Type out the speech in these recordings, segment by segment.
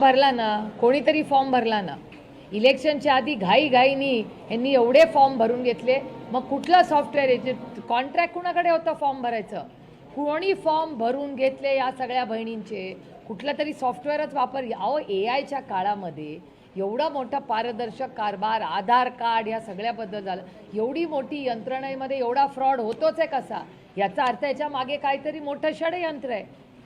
भरला ना कोणीतरी फॉर्म भरला ना. इलेक्शनच्या आधी घाई घाईनी यांनी एवढे फॉर्म भरून घेतले. मग कुठलं सॉफ्टवेअर याचे कॉन्ट्रॅक्ट कुणाकडे होतं फॉर्म भरायचं? कोणी फॉर्म भरून घेतले या सगळ्या बहिणींचे? कुठलं तरी सॉफ्टवेअरच वापर. अहो ए आयच्या काळामध्ये एवढा मोठा पारदर्शक कारभार आधार कार्ड या सगळ्याबद्दल झालं. एवढी मोठी यंत्रणेमध्ये एवढा फ्रॉड होतोच आहे कसा? याचा अर्थ याच्या मागे काहीतरी मोठं षडयंत्र आहे.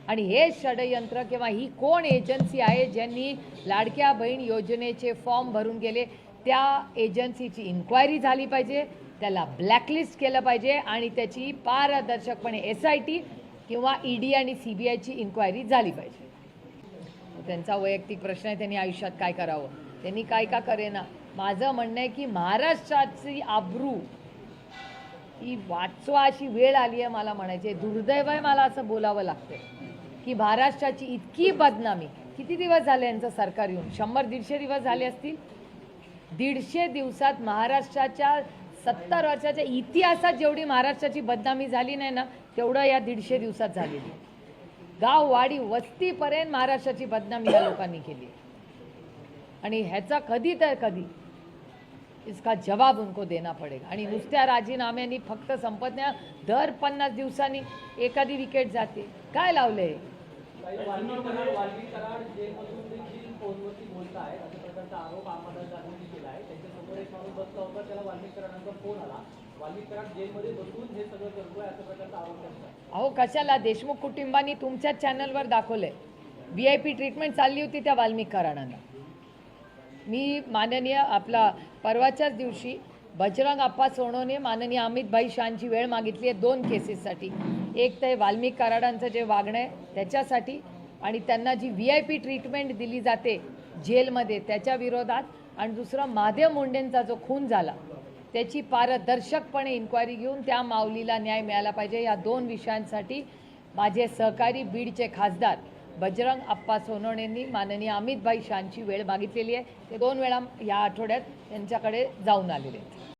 आणि हे षडयंत्र किंवा ही कोण एजन्सी आहे ज्यांनी लाडक्या बहीण योजनेचे फॉर्म भरून गेले त्या एजन्सीची इन्क्वायरी झाली पाहिजे त्याला ब्लॅकलिस्ट केलं पाहिजे आणि त्याची पारदर्शकपणे एस आय टी किंवा ई डी आणि सी बी आयची इन्क्वायरी झाली पाहिजे. त्यांचा वैयक्तिक प्रश्न आहे त्यांनी आयुष्यात काय करावं? त्यांनी काय का करेना? माझं म्हणणं आहे की महाराष्ट्राची आब्रू ही वाचवा अशी वेळ आली आहे मला म्हणायची. दुर्दैव आहे मला असं बोलावं लागतं की महाराष्ट्राची इतकी बदनामी. किती दिवस झाले यांचं सरकार येऊन? शंभर दीडशे दिवस झाले असतील? दीडशे दिवसात महाराष्ट्राच्या सत्तर वर्षाच्या इतिहासात जेवढी महाराष्ट्राची बदनामी झाली नाही ना तेवढं या दीडशे दिवसात झालेली. गाव वाडी वस्तीपर्यंत महाराष्ट्राची बदनामी या लोकांनी केली. आणि ह्याचा कधी तर कधी इसका जवाब उनको देना पडेगा. आणि नुसत्या राजीनाम्यांनी फक्त संपत नाही दर पन्नास दिवसांनी एखादी विकेट जाते. काय लावलंय? कराड जेलमधून देखील फोनवरती बोलत आहेत अशा प्रकारचा आरोप केला आहे त्यांच्यासमोर एक माणूस बसला होता त्याला कराडांचा फोन आला. कराड जेलमध्ये बसून हे सगळं करतोय अशा प्रकारचा आरोप करतात अहो कशाला? देशमुख कुटुंबांनी तुमच्याच चॅनलवर दाखवलंय. व्ही आय पी ट्रीटमेंट चालली होती त्या वाल्मिक कराडांना. मी माननीय आपला परवाच्याच दिवशी बजरंग अप्पा सोनोने माननीय अमितभाई शहांची वेळ मागितली आहे दोन केसेससाठी एक तर वाल्मिक कराडांचं जे वागणं आहे त्याच्यासाठी आणि त्यांना जी व्ही आय पी ट्रीटमेंट दिली जाते जेलमध्ये त्याच्या विरोधात. आणि दुसरं महादेव मुंडेंचा जो खून झाला त्याची पारदर्शकपणे इन्क्वायरी घेऊन त्या माऊलीला न्याय मिळाला पाहिजे. या दोन विषयांसाठी माझे सहकारी बीडचे खासदार बजरंग अप्पा सोनवणेंनी माननीय अमितभाई शहांची वेळ मागितलेली आहे. ते दोन वेळा या आठवड्यात त्यांच्याकडे जाऊन आलेले आहेत.